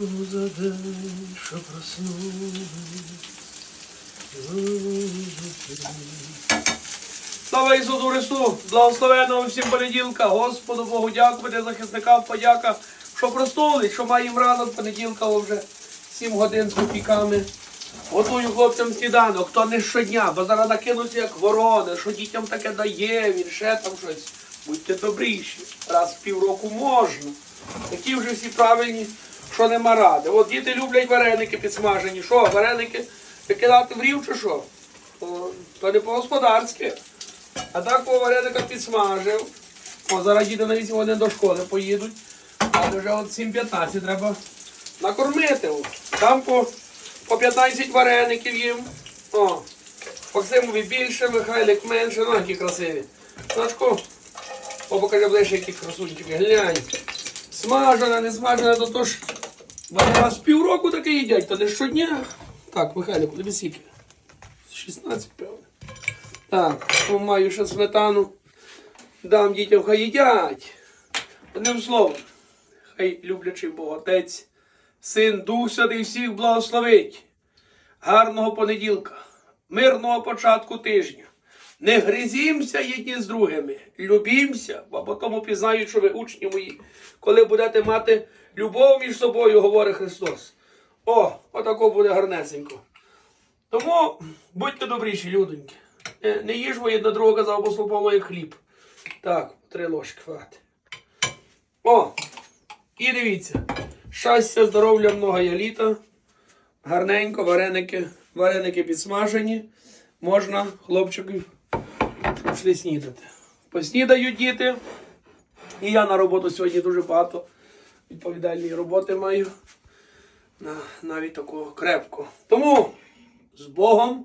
За день, що. Слава Ісусу Христу! Благословенного всім понеділка! Господу Богу дякувати, захисникам подяка, що проснулись, що маємо ранок понеділка вже 7 годин з копійками. Готую хлопцям сніданок, хто не щодня, бо зараз накинуться як ворони, що дітям таке дає, він ще там щось. Будьте добріші, раз в півроку можна. Такі вже всі правильні, що нема ради. От діти люблять вареники підсмажені. Що, вареники викидати в рів чи що? О, То не по-господарськи. А так по вареника підсмажив. О, зараз діти на 8 годин до школи поїдуть. Але вже от 7.15 треба накормити. Там по, по 15 вареників їм. О, Максимові більше, Михайлик менше, ну які красиві. Сашко, о, покажи ближче, які красунчики. Глянь. Смажена, не смажена, то то ж вони раз півроку таке їдять, то не щодня. Так, Михайлику, тобі скільки? 16, певно. Так, маю ще сметану. Дам дітям, хай їдять. Одним словом, хай люблячий Бог Отець, Син, Дух Святий всіх благословить. Гарного понеділка, мирного початку тижня. Не гризімося єдні з другими, любімося, бо потім пізнають, що ви учні мої, коли будете мати любов між собою, говорить Христос. О, отако буде гарнесенько. Тому будьте добріші, людоньки. Не, не їж ви одна друга казав апостол Павло, як хліб. Так, три ложки хватить. О! І дивіться. Щастя, здоров'я, много є літа. Гарненько, вареники, вареники підсмажені. Можна хлопчиків пішли снідати. Поснідають діти. І я на роботу сьогодні дуже багато відповідальної роботи маю. На, навіть такого крепкого. Тому з Богом,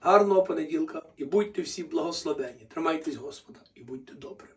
гарного понеділка і будьте всі благословені. Тримайтесь Господа і будьте добрими.